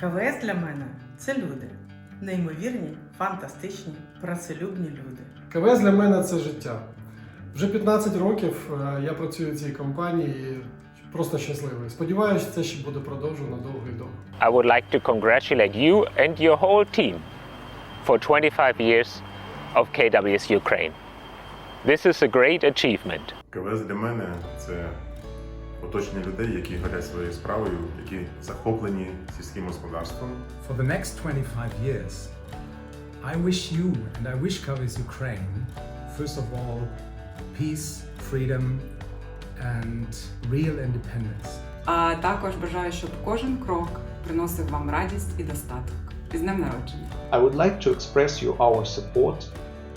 КВС для мене це люди. Неймовірні, фантастичні, працелюбні люди. КВС для мене це життя. Вже 15 років е, я працюю в цій компанії і просто щасливий. Сподіваюся, це ще буде продовжено довго і довго. I would like to congratulate you and your whole team for 25 years of KWS Ukraine. This is a great achievement. КВС для мене це оточення людей, які горять своєю справою, які захоплені сільським господарством. For the next 25 years, I wish you and I wish Kavis Ukraine, first of all, peace, freedom, and real independence. А також бажаю, щоб кожен крок приносив вам радість і достаток. З днем народження! I would like to express you our support,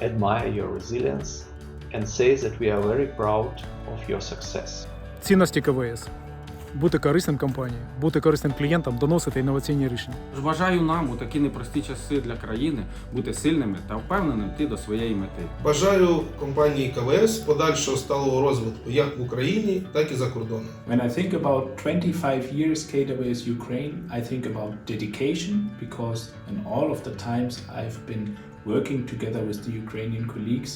admire your resilience, and say that we are very proud of your success. Цінності КВС. Бути корисним компанії, бути корисним клієнтам, доносити інноваційні рішення. Бажаю нам у такі непрості часи для країни бути сильними та впевненими йти до своєї мети. Бажаю компанії КВС подальшого сталого розвитку як в Україні, так і за кордоном. When I think about 25 years KWS Ukraine, I think about dedication because in all of the times I've been working together with the Ukrainian colleagues,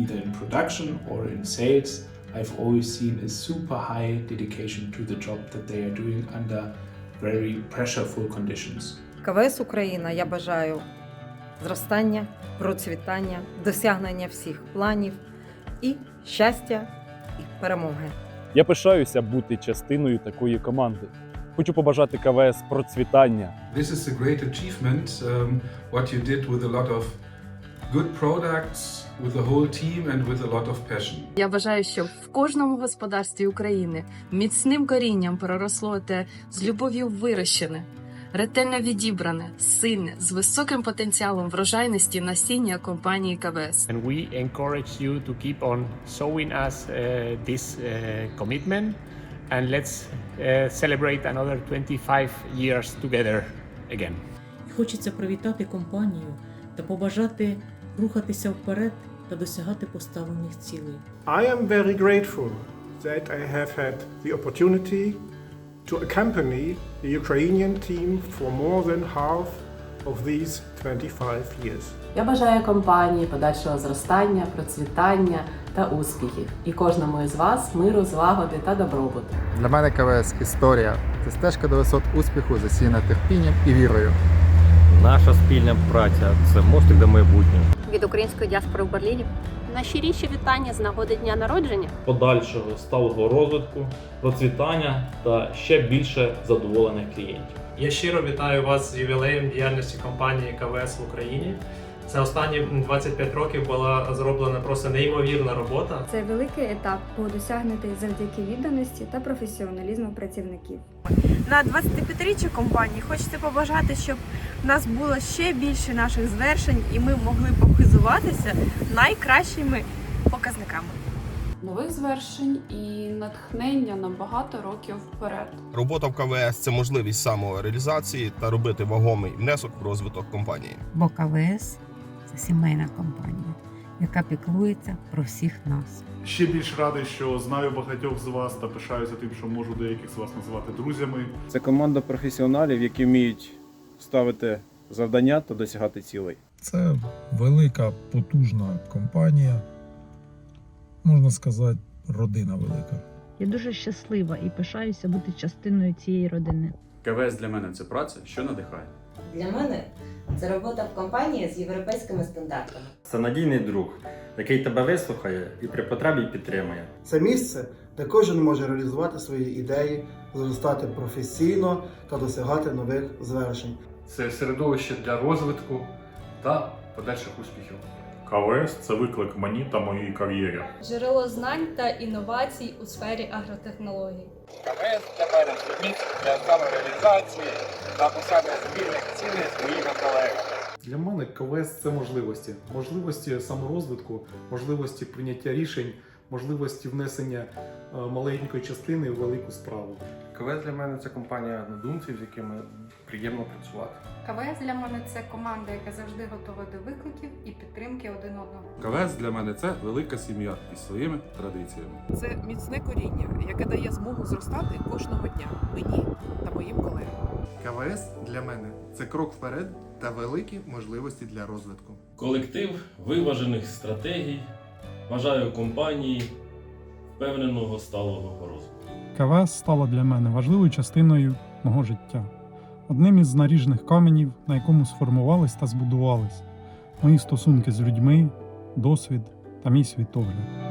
either in production or in sales, I've always seen a super high dedication to the job that they are doing under very pressureful conditions. КВС Україна я бажаю зростання, процвітання, досягнення всіх планів і щастя і перемоги. Я пишаюся бути частиною такої команди. Хочу побажати КВС процвітання, This is a great achievement, um, what you did with a lot of good products, with the whole team, and with a lot of passion. Я бажаю, щоб в кожному господарстві України міцним корінням проросло те з любов'ю вирощене, ретельно відібране, сильне, з високим потенціалом врожайності насіння компанії КВС. And we encourage you to keep on showing us uh, this uh, commitment and let's uh, celebrate another 25 years together again. Хочеться привітати компанію та побажати рухатися вперед та досягати поставлених цілей. I am very grateful that I have had the opportunity to accompany the Ukrainian team for more than half of these 25 years. Я бажаю компанії подальшого зростання, процвітання та успіхів і кожному із вас миру, злагоди та добробуту. Для мене КВС історія це стежка до висот успіху, засіяна терпінням і вірою. Наша спільна праця це мостик до майбутнього. Від української діаспори в Берліні Найщиріші вітання з нагоди дня народження. Подальшого сталого розвитку, процвітання та ще більше задоволених клієнтів. Я щиро вітаю вас з ювілеєм діяльності компанії КВС в Україні. За останні 25 років була зроблена просто неймовірна робота. Це великий етап, був досягнутий завдяки відданості та професіоналізму працівників. На 25-річчя компанії хочеться побажати, щоб в нас було ще більше наших звершень і ми могли похизуватися найкращими показниками. Нових звершень і натхнення на багато років вперед. Робота в КВС це можливість самореалізації та робити вагомий внесок в розвиток компанії. Бо КВС сімейна компанія, яка піклується про всіх нас. Ще більш радий, що знаю багатьох з вас та пишаюся тим, що можу деяких з вас називати друзями. Це команда професіоналів, які вміють ставити завдання та досягати цілей. Це велика, потужна компанія, можна сказати, родина велика. Я дуже щаслива і пишаюся бути частиною цієї родини. КВС для мене це праця, що надихає. Для мене це робота в компанії з європейськими стандартами. Це надійний друг, який тебе вислухає і при потребі підтримує. Це місце, де кожен може реалізувати свої ідеї, зростати професійно та досягати нових звершень. Це середовище для розвитку та подальших успіхів. КВС це виклик мені та моїй кар'єрі. Джерело знань та інновацій у сфері агротехнологій. КВС для мене це місце для самореалізації та посягнення спільних цілей з моїми колегами. Для мене КВС це можливості, можливості саморозвитку, можливості прийняття рішень, можливості внесення е, маленької частини в велику справу. КВС для мене це компанія однодумців, з якими приємно працювати. КВС для мене це команда, яка завжди готова до викликів і підтримки один одного. КВС для мене це велика сім'я із своїми традиціями. Це міцне коріння, яке дає змогу зростати кожного дня мені та моїм колегам. КВС для мене це крок вперед та великі можливості для розвитку. Колектив виважених стратегій. Бажаю компанії впевненого сталого розвитку. КВС стало для мене важливою частиною мого життя, одним із наріжних каменів, на якому сформувались та збудувались мої стосунки з людьми, досвід та мій світогляд.